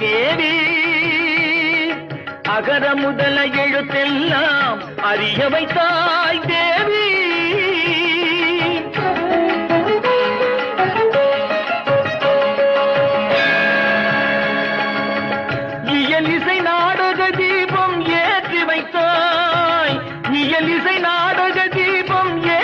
கேடி அகர முதல எழுத்தெல்லாம் அறிய வைத்தாய் தேவி. இயலிசை நாடக தீபம் ஏற்றி வைத்தாய். இயலிசை நாடக தீபம் ஏ